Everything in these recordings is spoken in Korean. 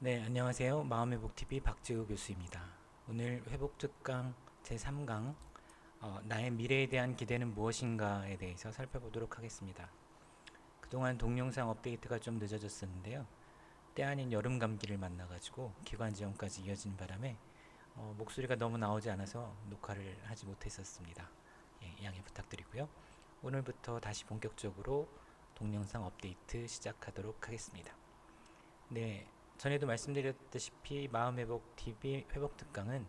네, 안녕하세요. 마음회복TV 박지우 교수입니다. 오늘 회복특강 제3강 어, 나의 미래에 대한 기대는 무엇인가에 대해서 살펴보도록 하겠습니다. 그동안 동영상 업데이트가 좀 늦어졌었는데요. 때 아닌 여름 감기를 만나가지고 기관지염까지 이어진 바람에 어, 목소리가 너무 나오지 않아서 녹화를 하지 못했었습니다. 예, 양해 부탁드리고요. 오늘부터 다시 본격적으로 동영상 업데이트 시작하도록 하겠습니다. 네, 전에도 말씀드렸다시피 마음회복 TV 회복 특강은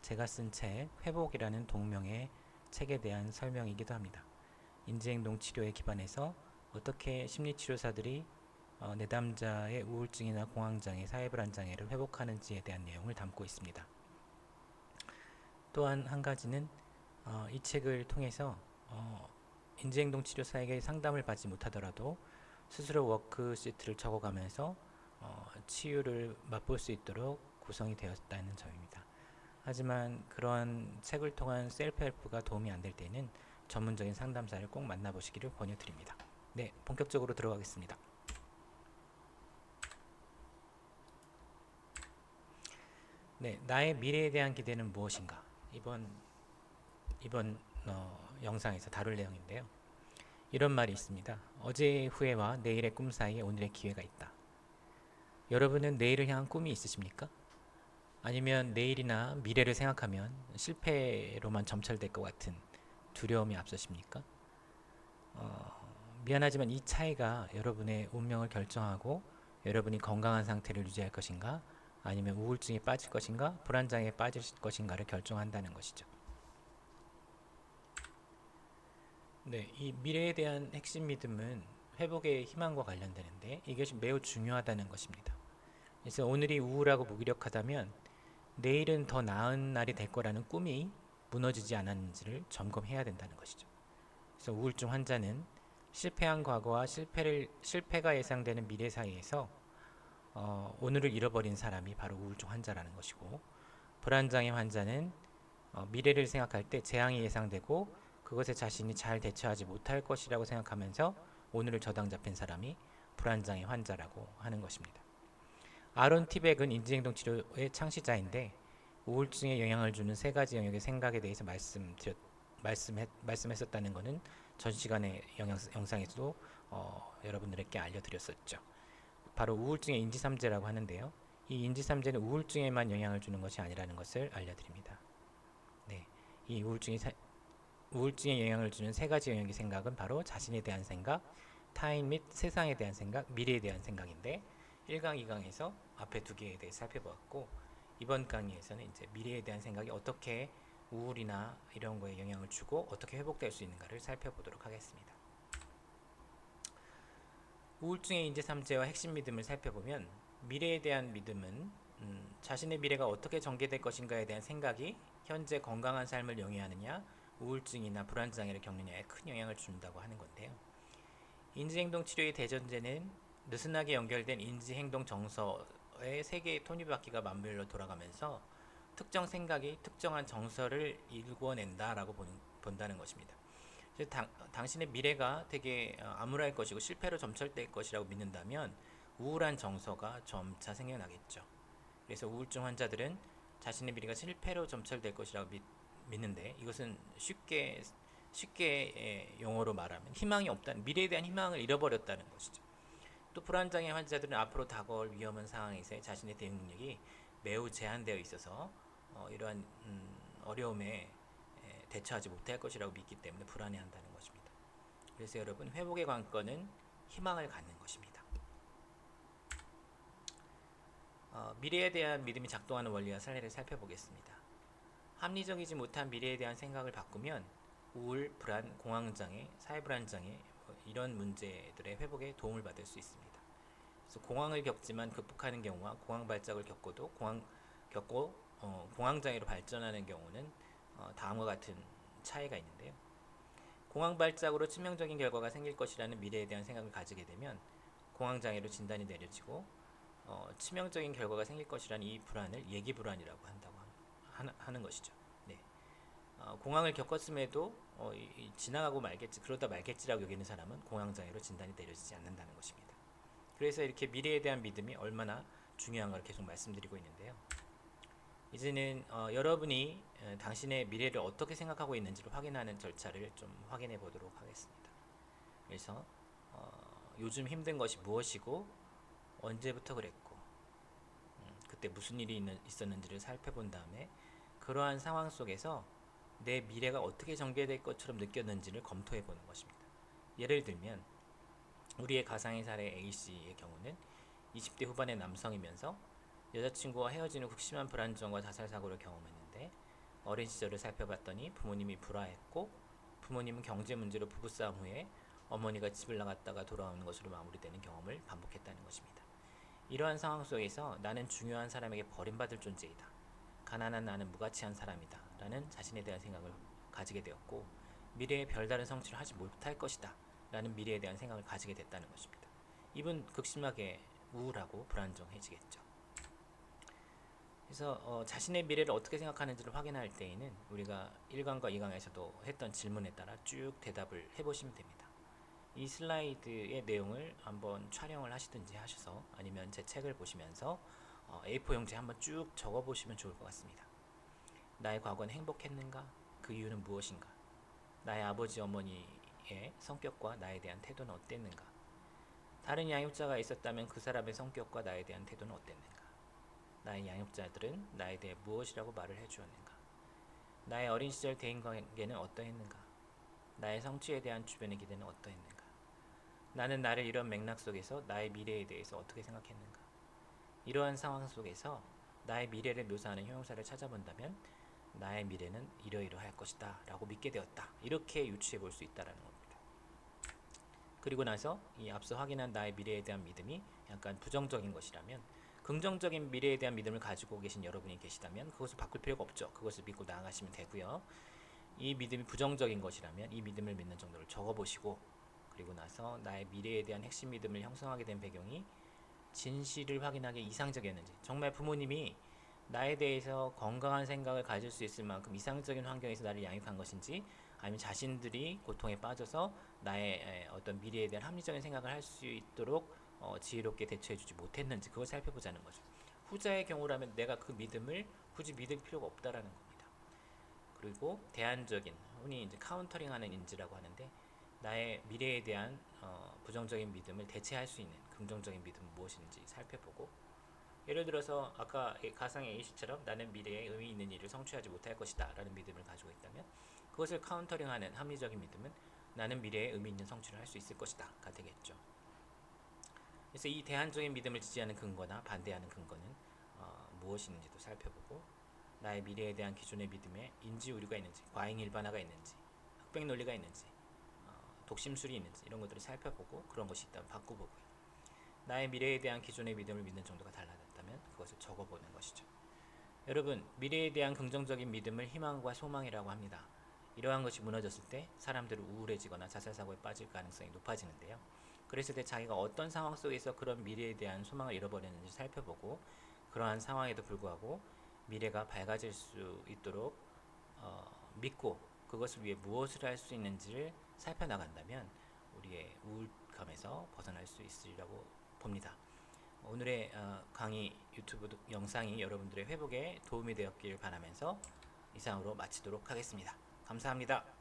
제가 쓴 책 회복이라는 동명의 책에 대한 설명이기도 합니다. 인지행동 치료에 기반해서 어떻게 심리치료사들이 어, 내담자의 우울증이나 공황장애, 사회불안 장애를 회복하는지에 대한 내용을 담고 있습니다. 또한 한 가지는 어, 이 책을 통해서 어, 인지행동 치료사에게 상담을 받지 못하더라도 스스로 워크시트를 적어가면서 어, 치유를 맛볼 수 있도록 구성이 되었다는 점입니다. 하지만 그런 책을 통한 셀프 헬프가 도움이 안 될 때는 전문적인 상담사를 꼭 만나보시기를 권유드립니다. 네, 본격적으로 들어가겠습니다. 네, 나의 미래에 대한 기대는 무엇인가? 이번 이번 어, 영상에서 다룰 내용인데요. 이런 말이 있습니다. 어제의 후회와 내일의 꿈 사이에 오늘의 기회가 있다. 여러분은 내일을 향한 꿈이 있으십니까? 아니면 내일이나 미래를 생각하면 실패로만 점철될 것 같은 두려움이 앞서십니까? 어, 미안하지만 이 차이가 여러분의 운명을 결정하고 여러분이 건강한 상태를 유지할 것인가 아니면 우울증에 빠질 것인가 불안장애에 빠질 것인가를 결정한다는 것이죠. 네, 이 미래에 대한 핵심 믿음은 회복의 희망과 관련되는데 이것이 매우 중요하다는 것입니다. 그래서 오늘이 우울하고 무기력하다면 내일은 더 나은 날이 될 거라는 꿈이 무너지지 않았는지를 점검해야 된다는 것이죠. 그래서 우울증 환자는 실패한 과거와 실패를 실패가 예상되는 미래 사이에서 어, 오늘을 잃어버린 사람이 바로 우울증 환자라는 것이고 불안장애 환자는 어, 미래를 생각할 때 재앙이 예상되고 그것에 자신이 잘 대처하지 못할 것이라고 생각하면서 오늘을 저당 잡힌 사람이 불안장애 환자라고 하는 것입니다. 아론 티백은 인지행동 치료의 창시자인데 우울증에 영향을 주는 세 가지 영역의 생각에 대해서 말씀드렸 말씀했, 말씀했었다는 것은 전 시간의 영양, 영상에서도 어, 여러분들에게 알려드렸었죠. 바로 우울증의 인지삼재라고 하는데요. 이 인지삼재는 우울증에만 영향을 주는 것이 아니라는 것을 알려드립니다. 네, 이 우울증이 사, 우울증에 영향을 주는 세 가지 영역의 생각은 바로 자신에 대한 생각, 타인 및 세상에 대한 생각, 미래에 대한 생각인데 1강, 2강에서 앞에 두 개에 대해 살펴보았고 이번 강의에서는 이제 미래에 대한 생각이 어떻게 우울이나 이런 거에 영향을 주고 어떻게 회복될 수 있는가를 살펴보도록 하겠습니다. 우울증의 인지 삼재와 핵심 믿음을 살펴보면 미래에 대한 믿음은 음, 자신의 미래가 어떻게 전개될 것인가에 대한 생각이 현재 건강한 삶을 영위하느냐 우울증이나 불안장애를 겪느냐에 큰 영향을 준다고 하는 건데요. 인지행동 치료의 대전제는 느슨하게 연결된 인지행동 정서의 세 개의 톱니바퀴가 맞물려 돌아가면서 특정 생각이 특정한 정서를 일궈낸다라고 본, 본다는 것입니다. 당, 당신의 미래가 되게 어, 암울할 것이고 실패로 점철될 것이라고 믿는다면 우울한 정서가 점차 생겨나겠죠. 그래서 우울증 환자들은 자신의 미래가 실패로 점철될 것이라고 믿, 믿는데 이것은 쉽게 쉽게 용어로 말하면 희망이 없다는 미래에 대한 희망을 잃어버렸다는 것이죠. 또 불안장애 환자들은 앞으로 다가올 위험한 상황에서 자신의 대응 능력이 매우 제한되어 있어서 어, 이러한 음, 어려움에 에, 대처하지 못할 것이라고 믿기 때문에 불안해한다는 것입니다. 그래서 여러분 회복의 관건은 희망을 갖는 것입니다. 어, 미래에 대한 믿음이 작동하는 원리와 사례를 살펴보겠습니다. 합리적이지 못한 미래에 대한 생각을 바꾸면 우울, 불안, 공황장애, 사회불안장애 뭐 이런 문제들의 회복에 도움을 받을 수 있습니다. 그래서 공황을 겪지만 극복하는 경우와 공황 발작을 겪고도 공황 겪고 어, 공황장애로 발전하는 경우는 어, 다음과 같은 차이가 있는데요. 공황 발작으로 치명적인 결과가 생길 것이라는 미래에 대한 생각을 가지게 되면 공황장애로 진단이 내려지고 어, 치명적인 결과가 생길 것이라는 이 불안을 예기 불안이라고 한다고 하는, 하는 것이죠. 네. 어, 공황을 겪었음에도 어, 이, 이 지나가고 말겠지 그러다 말겠지라고 여기는 사람은 공황장애로 진단이 내려지지 않는다는 것입니다. 그래서 이렇게 미래에 대한 믿음이 얼마나 중요한 걸 계속 말씀드리고 있는데요. 이제는 어, 여러분이 어, 당신의 미래를 어떻게 생각하고 있는지를 확인하는 절차를 좀 확인해 보도록 하겠습니다. 그래서 어, 요즘 힘든 것이 무엇이고 언제부터 그랬고 음, 그때 무슨 일이 있는, 있었는지를 살펴본 다음에 그러한 상황 속에서 내 미래가 어떻게 전개될 것처럼 느꼈는지를 검토해 보는 것입니다. 예를 들면 우리의 가상의 사례 A 씨의 경우는 20대 후반의 남성이면서 여자친구와 헤어진 후 극심한 불안정과 자살 사고를 경험했는데 어린 시절을 살펴봤더니 부모님이 불화했고 부모님은 경제 문제로 부부싸움 후에 어머니가 집을 나갔다가 돌아오는 것으로 마무리되는 경험을 반복했다는 것입니다. 이러한 상황 속에서 나는 중요한 사람에게 버림받을 존재이다. 가난한 나는 무가치한 사람이다. 라는 자신에 대한 생각을 가지게 되었고 미래에 별다른 성취를 하지 못할 것이다. 라는 미래에 대한 생각을 가지게 됐다는 것입니다. 이분 극심하게 우울하고 불안정해지겠죠. 그래서 어, 자신의 미래를 어떻게 생각하는지를 확인할 때에는 우리가 1강과 2강에서도 했던 질문에 따라 쭉 대답을 해보시면 됩니다. 이 슬라이드의 내용을 한번 촬영을 하시든지 하셔서 아니면 제 책을 보시면서 어, A4 용지에 한번 쭉 적어보시면 좋을 것 같습니다. 나의 과거는 행복했는가? 그 이유는 무엇인가? 나의 아버지 어머니의 성격과 나에 대한 태도는 어땠는가? 다른 양육자가 있었다면 그 사람의 성격과 나에 대한 태도는 어땠는가? 나의 양육자들은 나에 대해 무엇이라고 말을 해주었는가? 나의 어린 시절 대인관계는 어떠했는가? 나의 성취에 대한 주변의 기대는 어떠했는가? 나는 나를 이런 맥락 속에서 나의 미래에 대해서 어떻게 생각했는가? 이러한 상황 속에서 나의 미래를 묘사하는 형용사를 찾아본다면 나의 미래는 이러이러할 것이다 라고 믿게 되었다. 이렇게 유추해 볼 수 있다라는 겁니다. 그리고 나서 이 앞서 확인한 나의 미래에 대한 믿음이 약간 부정적인 것이라면 긍정적인 미래에 대한 믿음을 가지고 계신 여러분이 계시다면 그것을 바꿀 필요가 없죠. 그것을 믿고 나아가시면 되고요. 이 믿음이 부정적인 것이라면 이 믿음을 믿는 정도를 적어보시고 그리고 나서 나의 미래에 대한 핵심 믿음을 형성하게 된 배경이 진실을 확인하기 이상적이었는지 정말 부모님이 나에 대해서 건강한 생각을 가질 수 있을 만큼 이상적인 환경에서 나를 양육한 것인지 아니면 자신들이 고통에 빠져서 나의 에, 어떤 미래에 대한 합리적인 생각을 할 수 있도록 어, 지혜롭게 대처해주지 못했는지 그걸 살펴보자는 거죠. 후자의 경우라면 내가 그 믿음을 굳이 믿을 필요가 없다라는 겁니다. 그리고 대안적인 흔히 이제 카운터링하는 인지라고 하는데 나의 미래에 대한 어, 부정적인 믿음을 대체할 수 있는 긍정적인 믿음은 무엇인지 살펴보고 예를 들어서 아까 가상의 A씨처럼 나는 미래에 의미 있는 일을 성취하지 못할 것이다 라는 믿음을 가지고 있다면 그것을 카운터링하는 합리적인 믿음은 나는 미래에 의미 있는 성취를 할 수 있을 것이다 가 되겠죠. 그래서 이 대안적인 믿음을 지지하는 근거나 반대하는 근거는 어, 무엇인지도 살펴보고 나의 미래에 대한 기존의 믿음에 인지 오류가 있는지 과잉 일반화가 있는지 흑백 논리가 있는지 어, 독심술이 있는지 이런 것들을 살펴보고 그런 것이 있다면 바꾸보고요 나의 미래에 대한 기존의 믿음을 믿는 정도가 달라졌다면 그것을 적어보는 것이죠. 여러분, 미래에 대한 긍정적인 믿음을 희망과 소망이라고 합니다. 이러한 것이 무너졌을 때 사람들은 우울해지거나 자살사고에 빠질 가능성이 높아지는데요. 그랬을 때 자기가 어떤 상황 속에서 그런 미래에 대한 소망을 잃어버렸는지 살펴보고 그러한 상황에도 불구하고 미래가 밝아질 수 있도록 어, 믿고 그것을 위해 무엇을 할 수 있는지를 살펴나간다면 우리의 우울감에서 벗어날 수 있으리라고 봅니다. 오늘의 어, 강의 유튜브 영상이 여러분들의 회복에 도움이 되었길 바라면서 이상으로 마치도록 하겠습니다. 감사합니다.